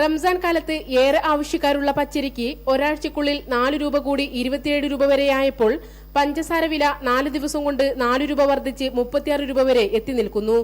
റംസാൻ കാലത്ത് ഏറെ ആവശ്യക്കാരുള്ള പച്ചരിക്ക് ഒരാഴ്ചക്കുള്ളിൽ നാല് രൂപ കൂടി ഇരുപത്തിയേഴ് രൂപ വരെയായപ്പോൾ പഞ്ചസാര വില നാല് ദിവസം കൊണ്ട് നാല് രൂപ വർദ്ധിച്ച് മുപ്പത്തിയാറ് രൂപ വരെ എത്തി നിൽക്കുന്നു.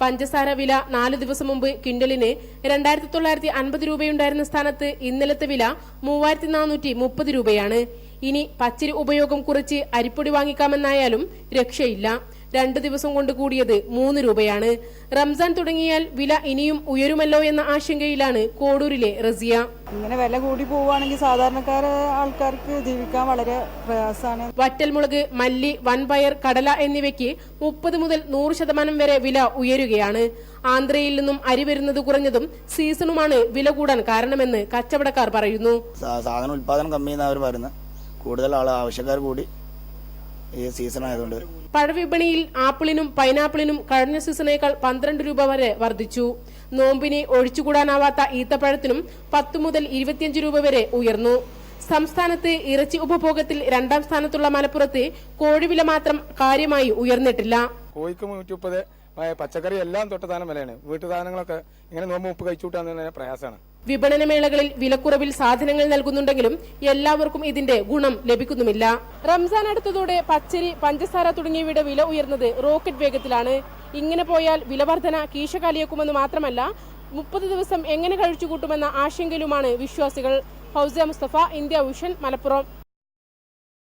പഞ്ചസാര വില നാല് ദിവസം മുമ്പ് ക്വിന്റലിന് രണ്ടായിരത്തി തൊള്ളായിരത്തി അൻപത് രൂപയുണ്ടായിരുന്ന സ്ഥാനത്ത് ഇന്നലത്തെ വില മൂവായിരത്തി നാനൂറ്റി മുപ്പത് രൂപയാണ്. ഇനി പച്ചരി ഉപയോഗം കുറച്ച് അരിപ്പൊടി വാങ്ങിക്കാമെന്നായാലും രക്ഷയില്ല. രണ്ടു ദിവസം കൊണ്ട് കൂടിയത് മൂന്ന് രൂപയാണ്. റംസാൻ തുടങ്ങിയാൽ വില ഇനിയും ഉയരുമല്ലോ എന്ന ആശങ്കയിലാണ് കോടൂരിലെ റസിയ. ഇങ്ങനെ വില കൂടി പോവുകയാണെങ്കിൽ സാധാരണക്കാര ആൾക്കാർക്ക് ജീവിക്കാൻ വളരെ പ്രയാസമാണ്. വറ്റൽമുളക് മല്ലി വൻപയർ കടല എന്നിവയ്ക്ക് മുപ്പത് മുതൽ നൂറ് ശതമാനം വരെ വില ഉയരുകയാണ്. ആന്ധ്രയിൽ നിന്നും അരി വരുന്നത് കുറഞ്ഞതും സീസണുമാണ് വില കൂടാൻ കാരണമെന്ന് കച്ചവടക്കാർ പറയുന്നു. സാധന ഉൽപാദനം കമ്മിയെന്നാണ് അവർ പറയുന്നത്. കൂടുതൽ ആൾ ആവശ്യക്കാർ കൂടി ഈ സീസൺ ആയതുകൊണ്ട്. പഴവിപണിയിൽ ആപ്പിളിനും പൈനാപ്പിളിനും കഴിഞ്ഞ സീസണേക്കാൾ പന്ത്രണ്ട് രൂപ വരെ വർദ്ധിച്ചു. നോമ്പിനെ ഒഴിച്ചുകൂടാനാവാത്ത ഈത്തപ്പഴത്തിനും പത്ത് മുതൽ ഇരുപത്തിയഞ്ച് രൂപ വരെ ഉയർന്നു. സംസ്ഥാനത്ത് ഇറച്ചി ഉപഭോഗത്തിൽ രണ്ടാം സ്ഥാനത്തുള്ള മലപ്പുറത്ത് കോഴിവില മാത്രം കാര്യമായി ഉയർന്നിട്ടില്ല. കോഴിക്ക് നൂറ്റി മുപ്പത് പച്ചക്കറി എല്ലാം തൊട്ട സാധനം വിലയാണ്. വീട്ടു സാധനങ്ങളൊക്കെ ഇങ്ങനെ നോമ്പ് ഉപ്പ് കഴിച്ചുകൂട്ടാന്ന് പ്രയാസമാണ്. വിപണന മേളകളിൽ വിലക്കുറവിൽ സാധനങ്ങൾ നൽകുന്നുണ്ടെങ്കിലും എല്ലാവർക്കും ഇതിന്റെ ഗുണം ലഭിക്കുന്നുമില്ല. റംസാൻ അടുത്തതോടെ പച്ചരി പഞ്ചസാര തുടങ്ങിയവയുടെ വില ഉയർന്നത് റോക്കറ്റ് വേഗത്തിലാണ്. ഇങ്ങനെ പോയാൽ വിലവർധന കീശകാലിയേക്കുമെന്ന് മാത്രമല്ല മുപ്പത് ദിവസം എങ്ങനെ കഴിച്ചുകൂട്ടുമെന്ന ആശങ്കയിലുമാണ് വിശ്വാസികൾ. Fousiya Mustafa India Vision Malappuram.